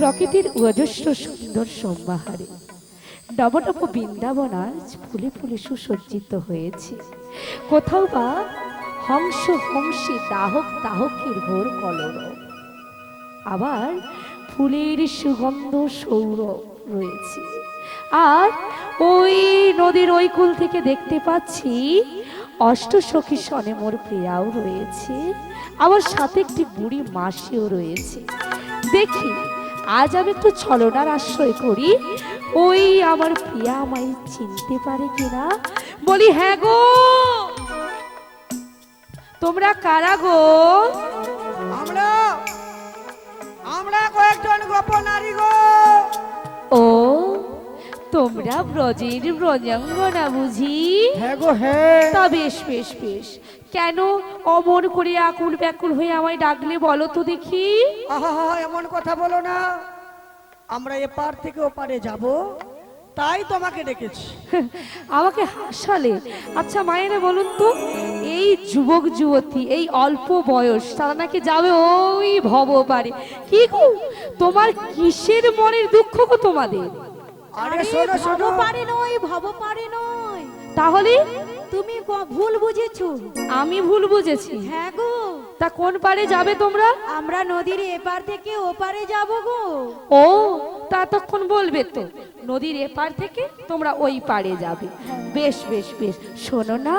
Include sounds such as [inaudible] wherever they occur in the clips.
প্রকৃতির অজস্র সুন্দর সম্বাহারে। নব নব বৃন্দাবন আজ ফুলে ফুলে সুসজ্জিত হয়েছে। কোথাও বা হংস হংসে দাহক দাহকের ঘোর কলর আবার ফুলের সুগন্ধ সৌরভ রয়েছে। আর ওই নদীর ওই কুল থেকে দেখতে পাচ্ছি অষ্টসখী সনে মোর প্রিয়াও রয়েছে। আবার সাথে একটি বুড়ি মাসিও রয়েছে। দেখি আজ আমি একটু ছলনার আশ্রয় করি। ওই আমার প্রিয়া আমায় চিনতে পারে কিনা? বলি হ্যাঁ গো। তোমরা কারা গো? আমরা আমরা কয়েকজন গোপনারী গো। ও তোমরা ব্রজের ব্রজাঙ্গনা বুঝি? হ্যাঁ গো হ্যাঁ। তা বেশ বেশ বেশ। কেন অমন করে আকুল ব্যাকুল হয়ে আমায় ডাকলে বলো তো দেখি। আহা এমন কথা বলো না। আমরা এপার থেকে ওপারে যাব তাই তোমাকে ডেকেছি। [laughs] আমাকে হাসালে। আচ্ছা মায়েরা বলুন তো এই যুবক যুবতী এই অল্প বয়স তারা নাকি যাবে ওই ভব পারে কি গো তোমার কিসের মনের দুঃখ গো তোমাদের? আরে শোনো শোনো। পারে নয় ভব পারে নয়। তাহলে? তুমি ভুল বুঝেছ? আমি ভুল বুঝেছি। হ্যাঁ গো। তা কোন পারে যাবে তোমরা? আমরা নদীর এপার থেকে ওপারে যাব গো। ও তা তখন বলবে তো। নদীর এপার থেকে তোমরা ওই পারে যাবে। বেশ বেশ বেশ। শোনো না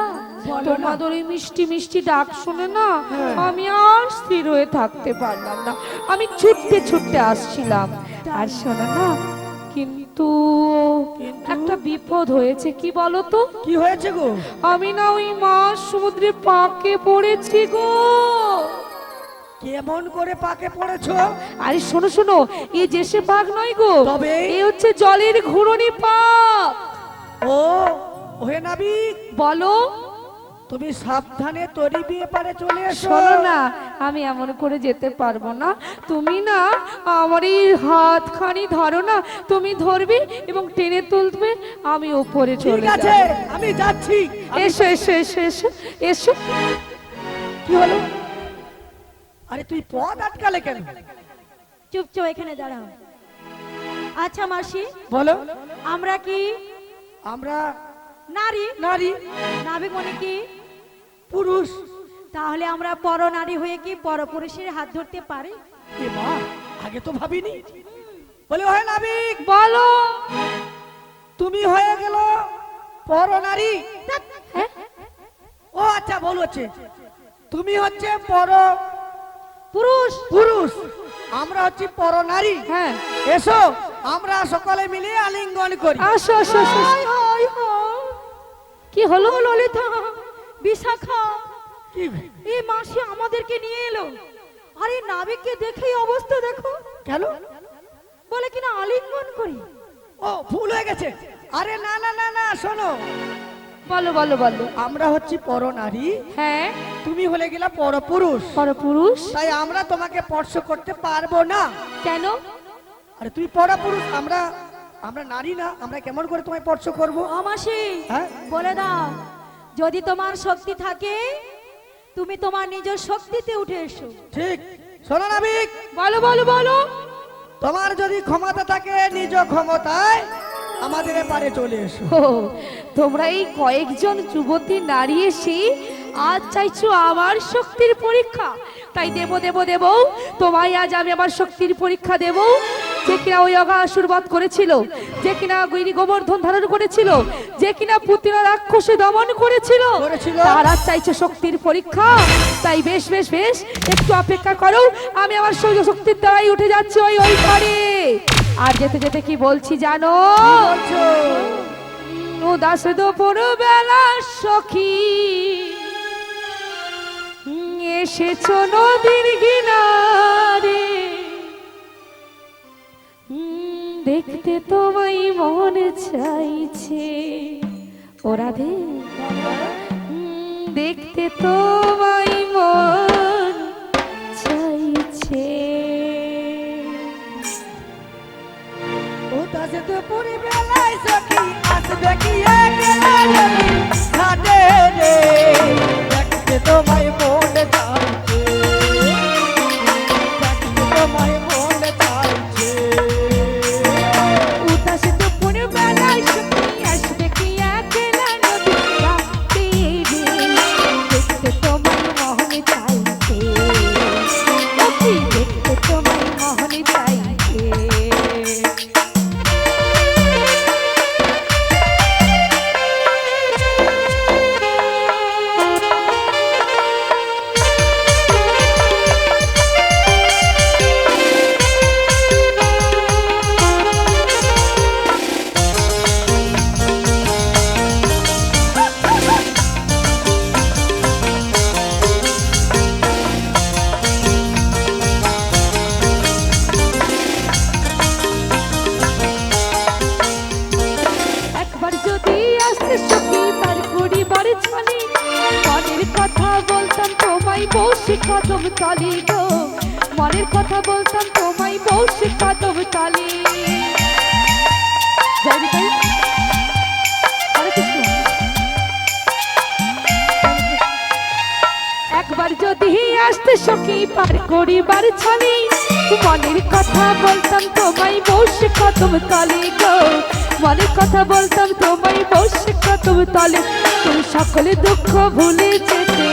তোমাদের ওই মিষ্টি মিষ্টি ডাক শুনে না আমি আর স্থির হয়ে থাকতে পারলাম না। আমি ছুটতে ছুটতে আসছিলাম। আর শোনো না কিন্তু একটা বিপদ হয়েছে কি বলতো? কি হয়েছে গো? আমি না ওই মাছ সমুদ্রে পাকে পড়েছি গো। কেমন করে পাকে পড়েছো? আরে শোনো শোনো এই যে সে পাক নয় গো তবে? এ হচ্ছে জলের ঘূর্ণি পাক ও ওহে নাবিক। বলো। তুমি সাবধানে তরি বিয়ে পারে চলে এসো। শোনো না আমি এমন করে যেতে পারব না। তুমি না আমার এই হাতখানি ধরো না তুমি ধরবে এবং টেনে তুলবে আমি উপরে ঠিক চলে আছে যাব। আমি যাচ্ছি। আমি- এসো এসো এসো এসো এসো। কি হলো? আরে তুই পথ আটকালে কেন? চুপ চুপ এখানে দাঁড়াও। আচ্ছা মাসি বলো। আমরা কি আমরা নারী? নারী। নাবিক মানে কি? পুরুষ। তাহলে আমরা পর নারী হয়ে কি পরপুরুষের হাত ধরতে পারি? এ মা আগে তো ভাবিনি। বলে ওহে নাবিক বলো। তুমি হয়ে গেল পর নারী হ্যাঁ? ও আচ্ছা ভুল হচ্ছে। তুমি হচ্ছে পর পুরুষ। পুরুষ। আমরা হচ্ছি পর নারী হ্যাঁ। এসো আমরা সকলে মিলে আলিঙ্গন করি। আসো আসো। হায় হায় হায়। কি হলো ললিতা? বিশাখা এই মাসি আমাদেরকে নিয়ে এলো। আরে নাবিককে দেখেই অবস্থা দেখো। কেন? বলে কিনা আলিঙ্গন করি। ও ভুল হয়ে গেছে। আরে না না না না শোনো। বলো বলো বলো। আমরা হচ্ছি পর নারী হ্যাঁ। তুমি হলে গেলা পর পুরুষ পরপুরুষ। তাই আমরা তোমাকে স্পর্শ করতে পারব না। কেন? আরে তুই পর পুরুষ আমরা আমরা নারী না। আমরা কেমন করে তোমায় স্পর্শ করব? ও মাসি হ্যাঁ? বলে দাও। যদি তোমার শক্তি থাকে তুমি তোমার নিজের শক্তিতে উঠে এসো। ঠিক শোনো নাবিক বলো বলো বলো। তোমার যদি ক্ষমতা থাকে নিজ ক্ষমতায় আমাদের এপারে চলে এসো। তোমরা এই কয়েকজন যুবতী নারী এসে আজ চাইছো আমার শক্তির পরীক্ষা। তাই দেব দেব দেব তোমায় আজ আমি আমার শক্তির পরীক্ষা দেব। যে কিনা ওই অগাসুর বধ করেছিল যে কিনা গৈরী গোবর্ধন ধারণ করেছিল যে কিনা পুতিনা রাক্ষসে দমন করেছিল। তারা চাইছে শক্তির পরীক্ষা। তাই বেশ বেশ বেশ একটু অপেক্ষা করো আমি আমার সৌর শক্তির দ্বারাই উঠে যাচ্ছি ওই ওই পারে আর যেতে যেতে কি বলছি জানো? উদাস দুপুর বেলা সখী। এসেছ নদীর কিনারে। হুম, দেখতে তোমায় মন চাইছে। ওরা দে দেখতে তোমায় মন চাইছে। ও তাজে তো পুরি বেলায় কথা বলতাম, তোমায় বসে কদম তলে। একবার যদি আসতে সখী পার করিবার ছলে, মনের কথা বলতাম, তোমায় বসে কদম তলে গো। মনের কথা বলতাম, তোমায় বসে কদম তলে। তুমি সকলে দুঃখ ভুলে যেতে।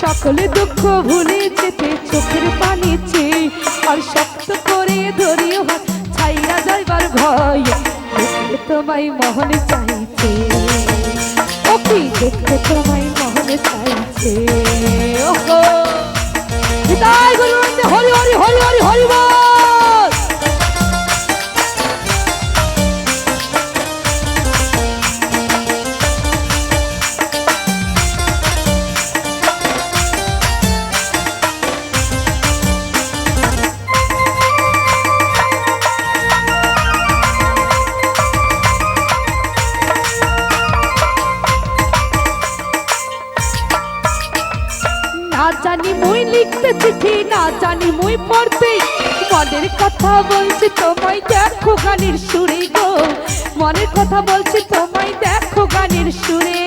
সকলে দুঃখ ভুলে যেতে। চোখের পানিছে আর শক্ত করে ধরিও হাত, ছাইয়া যাইবার ভয় তোমায় মহন চাইছে। ওকে দেখতে তোমায় মহন চাইছে? ওহো না জানি মুই পড়তে। মনের কথা বলছি তোমায়, দেখো গানের সুরে গো। মনের কথা বলছি তোমায়, দেখো গানের সুরে।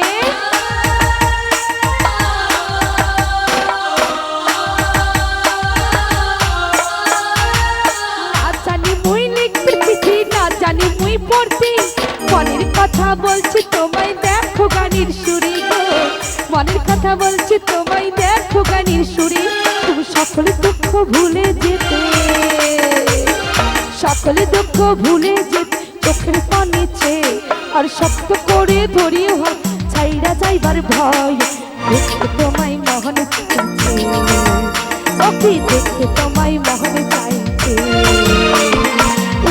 মনের কথা বলছি তোমায়, দেখো গানের সুরে মনের কথা বলছি তোমায়, দেখো গানের সুরে সকলে দুঃখ ভুলে যেতে। সকলে দুঃখ ভুলে যেতে, চোখের পানিছে আর শক্ত করে ধরিয়ে হয় ছাইরা যাইবার ভয়। দেখতে তোমায় মহন চাইছে দেখতে তোমায় মহন চাইছে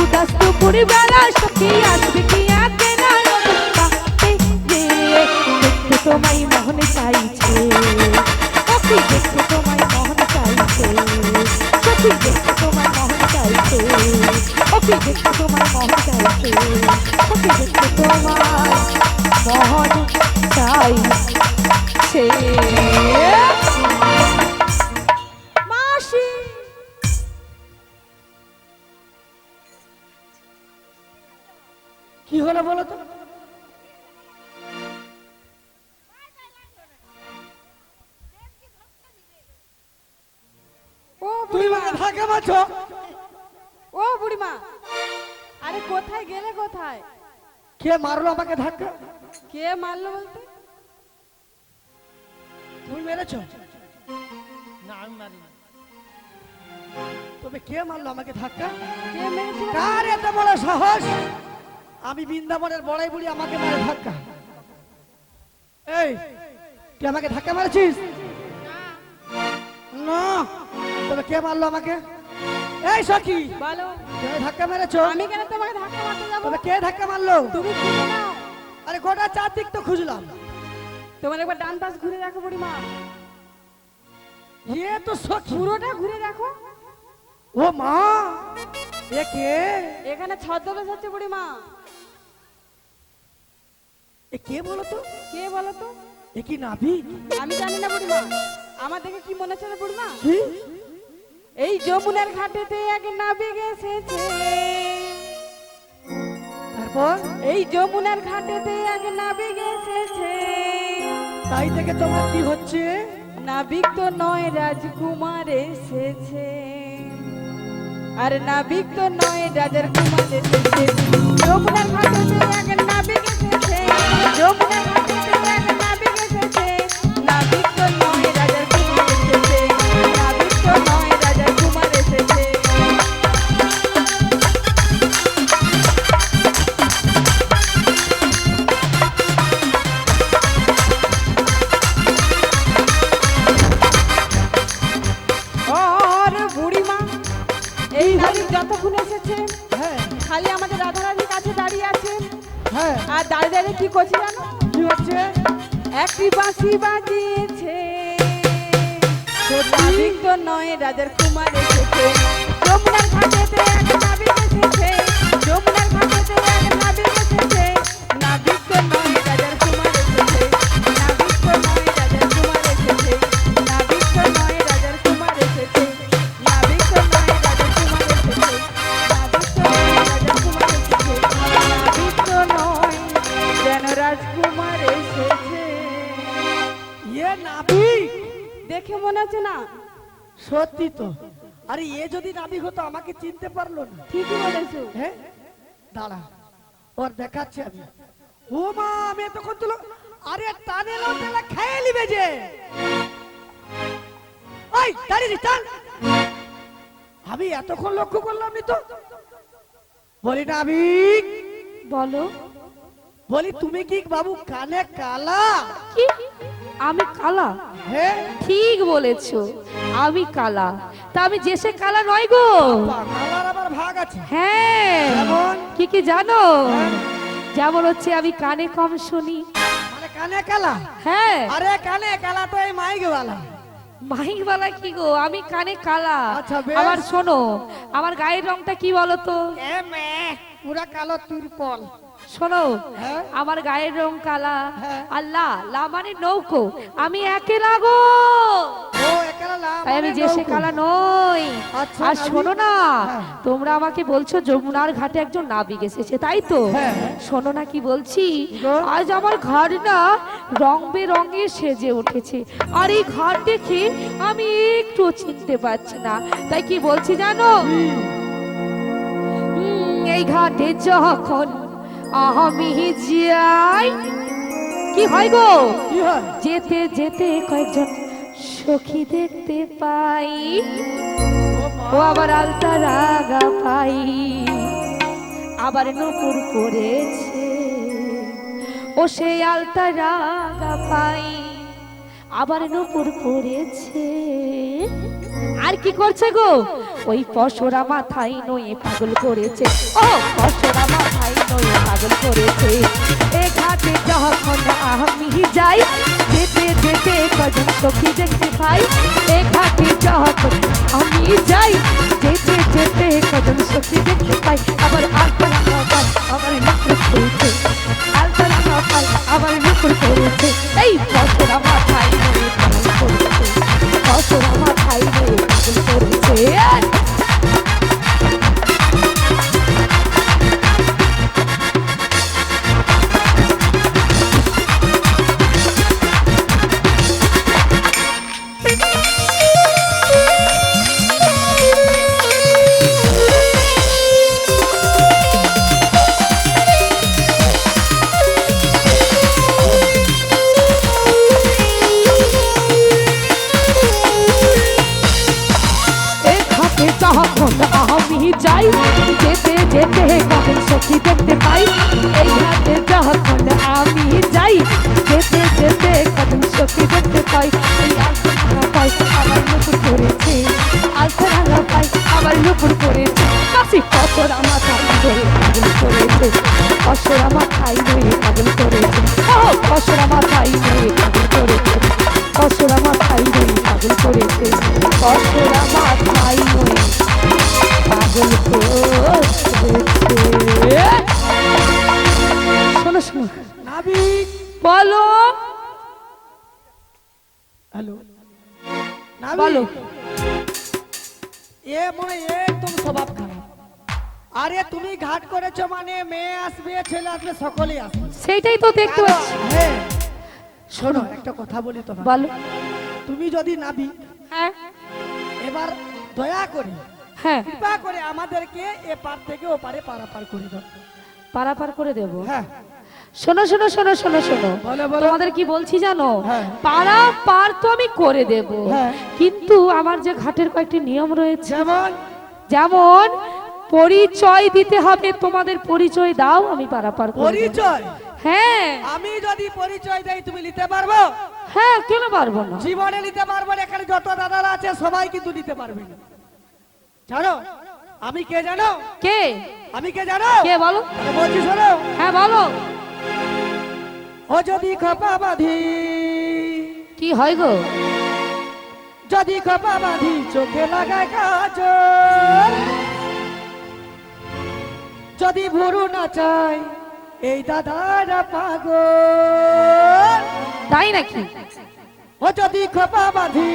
উদাস দুপুরে বেলা সখী আসবে কে মারলো আমাকে ধাক্কা? কে মারলো বলতে? তুমি মেরেছ? না আমি মারিনি। তবে কে মারলো আমাকে ধাক্কা? কে মেরেছে কার এত বড় সাহস? আমি বৃন্দাবনের বড়াই বুড়ি আমাকে মারে ধাক্কা। এই তুই আমাকে ধাক্কা মারছিস? না। তবে কে মারলো আমাকে? এই সখী বলো। তুমি ধাক্কা মেরেছো? আমি কেন তোমাকে ধাক্কা মারতে যাব? তবে কে ধাক্কা মারলো? তুমি খুঁজে নাও আরে গোটা চারদিক তো খুঁজলাম। তোমার একবার ডান পাশ ঘুরে দেখো বুড়িমা। এ তো সখী। পুরোটা ঘুরে দেখো। ও মা এ কে? এখানে ছদ্মবেশ হচ্ছে বুড়িমা। এ কে বলো তো? কে বলো তো? এ কি নাভি আমি জানি না বুড়িমা। আমার দেখে কি মনে হচ্ছে না বুড়িমা? কি? এই যমুনার ঘাটেতে এক নাবিক এসেছে তারপর? এই যমুনার ঘাটেতে এক নাবিক এসেছে তাই থেকে তোমার কি হচ্ছে? নাবিক তো নয় রাজকুমার এসেছে। আর নাবিক তো নয় রাজার কুমার এসেছে। যমুনার ঘাটেতে এক নাবিক এসেছে যমুনার আর দাঁড়িয়ে দাঁড়িয়ে কি করছে জানো? কি হচ্ছে? একটি বাঁশি বাজিয়েছে। নয়, রাজার কুমার এসেছে। আরে এ যদি নাবিক হতো আমাকে চিনতে পারল না। ঠিকই বলেছ। হ্যাঁ দাঁড়া ওর দেখাচ্ছে আমি। ও মা আমি এতক্ষণ তুলো আরে টানে লোটেলা খেয়ে নিবে যে। ওই দাঁড়িয়ে চল আমি এতক্ষণ লক্ষ্য করলাম নি তো। বলি না নাবিক বলো। বলি তুমি কি বাবু কানে কালা? কি? আমি কালা। হ্যাঁ? ঠিক বলেছ আমি কালা। তা আমি যে সে কালা নয় গো। কালার আবার ভাগ আছে। হ্যাঁ? কি কি জানো। যেমন হচ্ছে আমি কানে কম শুনি। মানে কানে কালা? হ্যাঁ। আরে কানে কালা তো এই মাইক বালা। মাইকওয়ালা কি গো? আমি কানে কালা। আচ্ছা। আবার শোনো আমার গায়ের রংটা কি বলো তো? এ মে পুরা কালো তুরপল। শোনো হ্যাঁ? আমার গায়ের রং কালা। হ্যাঁ। আল্লাহ লা মানে নৌকো আমি একে লাগো। তাই আমি যে সে কালা নই। আচ্ছা, আর শোনো না হ্যাঁ। তোমরা আমাকে বলছো যমুনার ঘাটে একজন নাবিক এসেছে তাই তো। শোনো না কি বলছি আজ আমার ঘাট না রং বেরঙে সেজে উঠেছে। আর এই ঘাট দেখে আমি একটু চিনতে পারছি না। তাই কি বলছি জানো? এই ঘাটে যখন আমি যাই কি হয় গো? যেতে যেতে কয়েকজন সখী দেখতে পাই। ও আবার আলতা রাগা পাই। আবার নপুর করেছে ও সেই আলতা রাগা পাই। আবার নপুর করেছে আর কি করছে গো? ওই পশরা মাথায় নয়ে পাগল করেছে। ও পশরা নয়ে পাগল করেছে। এ ঘাটে যখন আমি যাই, যেতে যেতে কজন সখী দেখতে পাই? এ ঘাটে যখন আমি যাই, যেতে যেতে কজন সখী দেখতে পাই? আবার আলপনা পাই আবার নুপুর করেছে আলপনা পাই আবার নুপুর করেছে এই নয়ে পাগল করেছে। পশরা মাথায় নয়ে পাগল করেছে। এ মনে একদম স্বভাব খারাপ আরে তুমি ঘাট করেছ মানে মেয়ে আসবে ছেলে আসবে সকলেই আসবে সেইটাই তো দেখতে পাচ্ছি হ্যাঁ শোনো একটা কথা বলি। তোমার বলো তুমি যদি নাবি হ্যাঁ। এবার দয়া করে হ্যাঁ। কৃপা করে আমাদেরকে এ পার থেকে ও পারে পারাপার করে দাও। পারাপার করে দেবো? হ্যাঁ। শোনো শোনো শোনো শোনো শোনো। তোমাদের কি বলছি জানো? হ্যাঁ। পারা পার তো আমি করে দেব। হ্যাঁ। কিন্তু আমার যে ঘাটের কয়েকটি নিয়ম রয়েছে যেমন? যেমন পরিচয় দিতে হবে তোমাদের পরিচয় দাও আমি পারাপার পরিচয়? হ্যাঁ। আমি যদি পরিচয় দেই তুমি নিতে পারব? হ্যাঁ কেন পারব না? জীবনে নিতে পারব না এখানে যত দাদারা আছে সবাই কিন্তু নিতে পারবে না। জানো আমি কে জানো? কে? আমি কে জানো? কে বলো। বলছি শোনো। হ্যাঁ বলো। ও যদি খপা বাঁধি কি হয় গো? যদি খপা বাঁধি চোখে লাগায় কাজ। যদি ভুরু না চাই এই দাদারা পাগল। তাই নাকি? ও যদি খোপা বাঁধি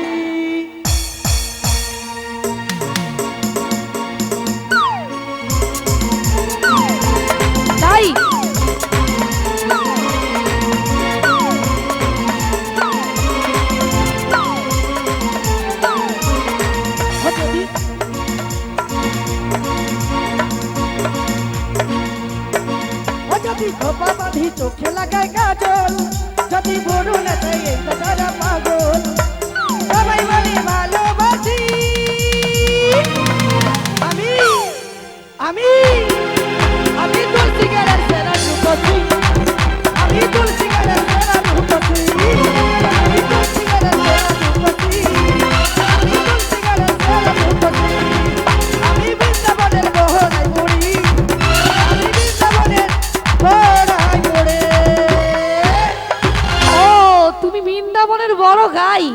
বৃন্দাবনের বড় গাই।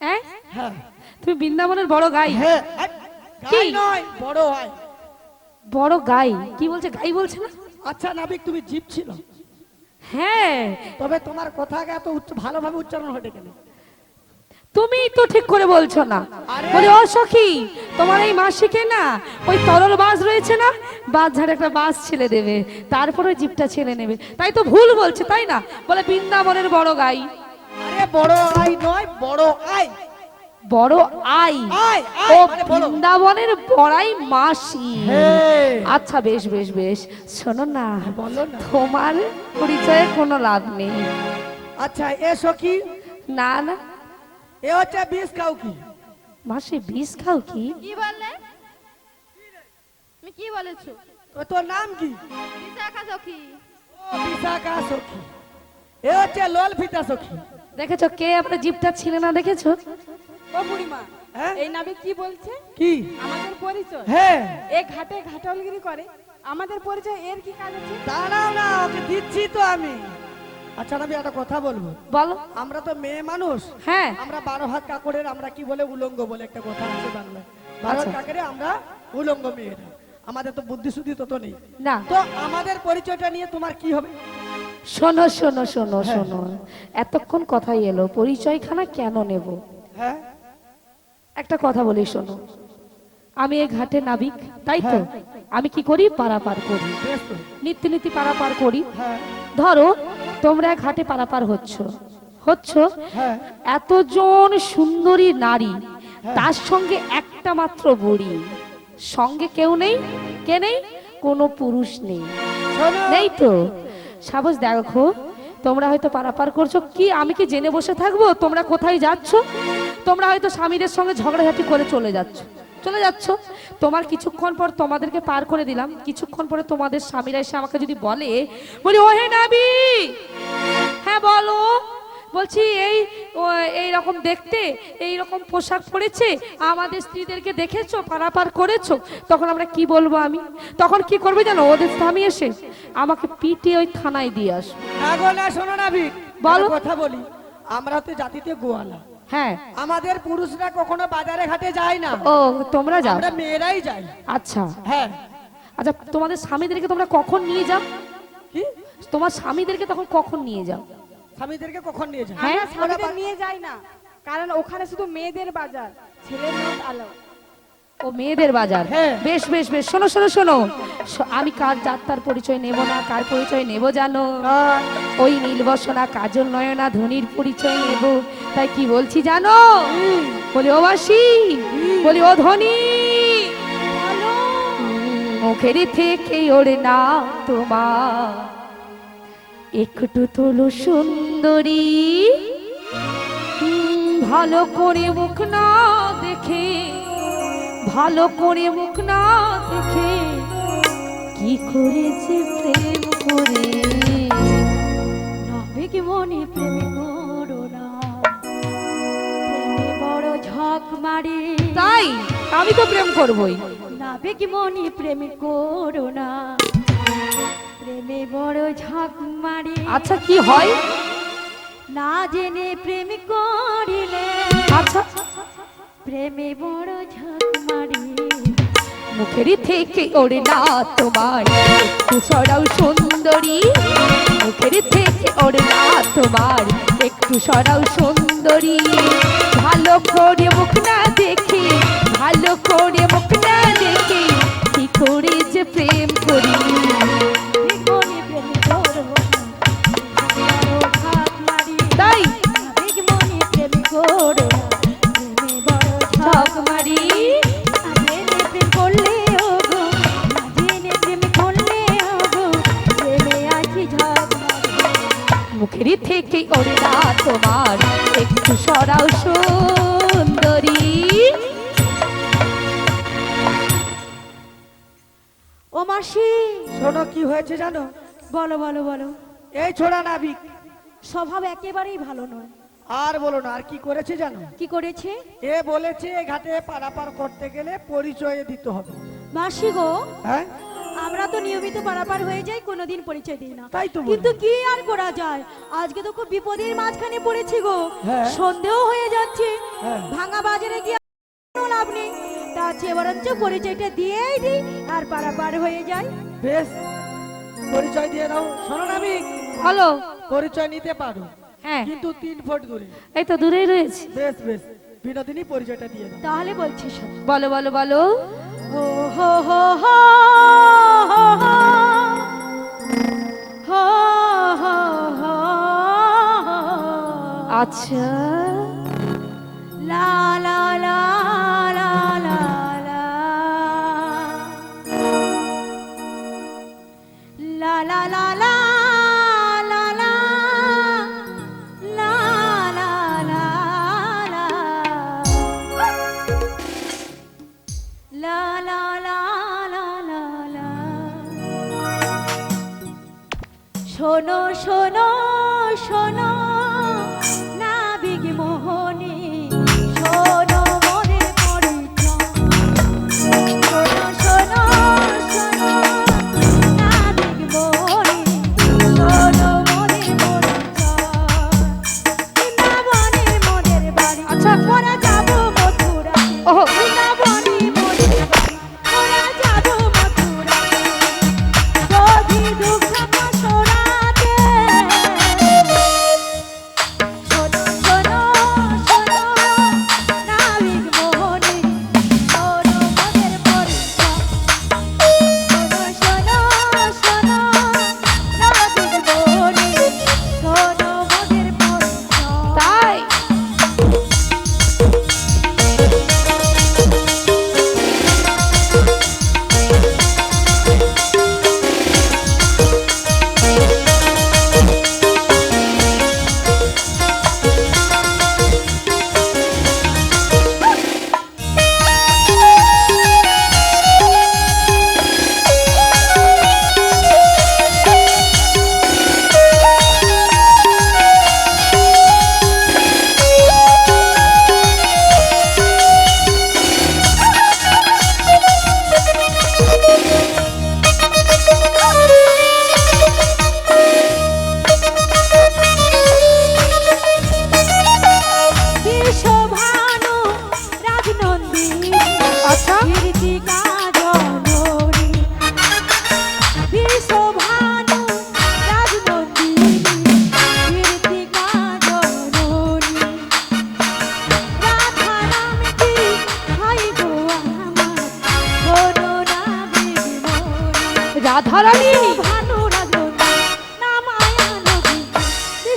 হ্যাঁ। তুমি বৃন্দাবনের বড় গাই। হ্যাঁ। কি? বড় হয়। বড় গাই। কি বলছে? গাই বলছে না? আচ্ছা নাবিক তুমি জীব ছিল। হ্যাঁ। তবে তোমার কথা এত ভালোভাবে উচ্চারণ হয়ে কেন তুমি তো ঠিক করে বলছো না! বলি ও সখী তোমার এই মাসিকে না ওই তরল বাস রয়েছে না? বাস ঝাড়ে একটা বাস ছেড়ে দেবে তারপরে জিপটা ছেড়ে নেবে। তাই তো ভুল বলছে তাই না? বলে বৃন্দাবনের বড় গাই। আরে বড় আই নয় বড় আই। বড় আই? ও মানে বৃন্দাবনের বড়াই মাসি। আচ্ছা বেশ বেশ বেশ। শোনো না বলো না। তোমার পরিচয়ে কোনো লাভ নেই। আচ্ছা এসো কি না না। এ হচ্ছে বিষ কাউ কি? মাসে বিষ খাও কি? কি বললে তুমি কি বলেছ? তো তোর নাম কি? বিশাখা সখী ও বিশাখা সখী এ হচ্ছে লোল ফিতা সখী দেখেছ কে আপনার জিপটা ছিল না দেখেছ? ও বুড়িমা হ্যাঁ? এই নাবিক কি বলছে? কি? আমাদের পরিচয়। হ্যাঁ। এ ঘাটে ঘাটলগিরি করে। আমাদের পরিচয় এর কি কাজ আছে? দাঁড়াও না ওকে দিচ্ছি তো আমি। আচ্ছা আমি একটা কথা বলব। বলো। আমরা তো মেয়ে মানুষ। হ্যাঁ। আমরা বারো হাত কাকড়ের আমরা কি বলে উলঙ্গ বলে একটা কথা আছে বাংলায়? বারো হাত আচ্ছা। কাকড়ে আমরা উলঙ্গ মেয়েরা। আমাদের তো বুদ্ধি শুদ্ধি তত নেই। না। তো আমাদের পরিচয়টা নিয়ে তোমার কি হবে? শোনো শোনো শোনো শোনো। এতক্ষণ কথাই এলো পরিচয়খানা কেন নেব? হ্যাঁ। একটা কথা বলি শোনো। আমি এই ঘাটে নাবিক তাই তো? আমি কি করি? পারাপার করি। নিত্য নীতি পারাপার করি। হ্যাঁ। ধরো তোমরা ঘাটে পারাপার হচ্ছ। হচ্ছ? এতজন সুন্দরী নারী তার সঙ্গে একটা মাত্র বুড়ি। সঙ্গে কেউ নেই? কে নেই? কোনো পুরুষ নেই। নেই তো? সাবস দেখো তোমরা হয়তো পারাপার করছ। কি আমি কি জেনে বসে থাকব? তোমরা কোথায় যাচ্ছ? তোমরা হয়তো স্বামীদের সঙ্গে ঝগড়াঝাটি করে চলে যাচ্ছ। চলে যাচ্ছ। তোমার কিছুক্ষণ পর তোমাদেরকে পার করে দিলাম। কিছুক্ষণ পরে তোমাদের স্বামীরা এসে আমাকে যদি বলে বলি ও হে নাবি! হ্যাঁ বলো। বলছি এই এই রকম দেখতে এই রকম পোশাক পরেছে আমাদের স্ত্রীদেরকে দেখেছ পারাপার করেছ। তখন আমরা কি বলব আমি? তখন কি করবে জানো? ওদের স্বামী এসে আমাকে পিটে ওই থানায় দিয়ে আসবে। গো না শোনো না বলো। কথা বলি। আমরা তো জাতিতে গোয়ালা। হ্যাঁ। আমাদের পুরুষরা কখনো বাজারে ঘাটে যায় না। ও তোমরা যাও। আমরা মেয়েরাই যাই। আচ্ছা। হ্যাঁ। আচ্ছা তোমাদের স্বামীদেরকে তোমরা কখন নিয়ে যাও? কি? তোমার স্বামীদেরকে তখন কখন নিয়ে যাও? স্বামীদেরকে কখন নিয়ে যাও? হ্যাঁ? স্বামীদের নিয়ে যাই না। কারণ ওখানে শুধু মেয়েদের বাজার ছেলেদের নোট আলো। ও মেয়েদের বাজার। হ্যাঁ। বেশ বেশ বেশ শোনো শোনো শোনো। আমি কার যাত্রার পরিচয় নেব না কার পরিচয় নেব জানো? ওই নীলবসনা কাজল নয়না ধনির পরিচয় নেব। তাই কি বলছি জানো? বলি ও বাসি। বলি ও ধনী। মুখের থেকে ওরে না তোমার। একটু তোলো সুন্দরী। ভালো করে মুখ না দেখে ভালো করে মুখ না দেখে কি করে যে প্রেম করে? নাবিক মনে প্রেম করো না। প্রেমে বড় ঝক মারে। তাই? আমি তো প্রেম করবই। নাবিক মনে প্রেম করো না। প্রেমে বড় ঝক মারে। আচ্ছা কি হয়? না জেনে প্রেম করিলে। আচ্ছা। প্রেমে বড় ঝক মারে। মুখের থেকে ওরে না তোমার একটু সরাও সুন্দরী। মুখের থেকে ওরে না তোমার একটু সরাও সুন্দরী। ভালো করে মুখ না দেখে, ভালো করে মুখ না দেখে কি করে যে প্রেম করি? জানো? বলো বলো বলো। এই ছোড়া নাবিক। স্বভাব একেবারেই ভালো নয়। আর বলো না আর কি করেছে জানো? কি করেছে? এ বলেছে ঘাটে পারাপার করতে গেলে পরিচয় দিতে হবে। মাসি গো হ্যাঁ? আমরা তো নিয়মিত পারাপার হয়ে যাই কোনোদিন পরিচয় দিই না। তাই তো কিন্তু কি আর করা যায়? আজকে তো খুব বিপদের মাঝখানে পড়েছি গো। হ্যাঁ। সন্দেহ হয়ে যাচ্ছে। হ্যাঁ। ভাঙা বাজারে গিয়ে কোনো লাভ নেই। তার চেয়ে বরঞ্চ পরিচয়টা দিয়েই দিই আর পারাপার হয়ে যায় বেশ পরিচয় দিয়ে দাও। শোনো নাবিক বলো পরিচয় নিতে পারো। হ্যাঁ। কিন্তু তিন ফুট দূরে। এই তো দূরেই রয়েছে। বেশ বেশ। বিনোদিনী পরিচয়টা দিয়ে দাও। তাহলে বলছি বলো বলো বলো। হো হো হো হো। আচ্ছা। লা লা লা।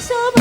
so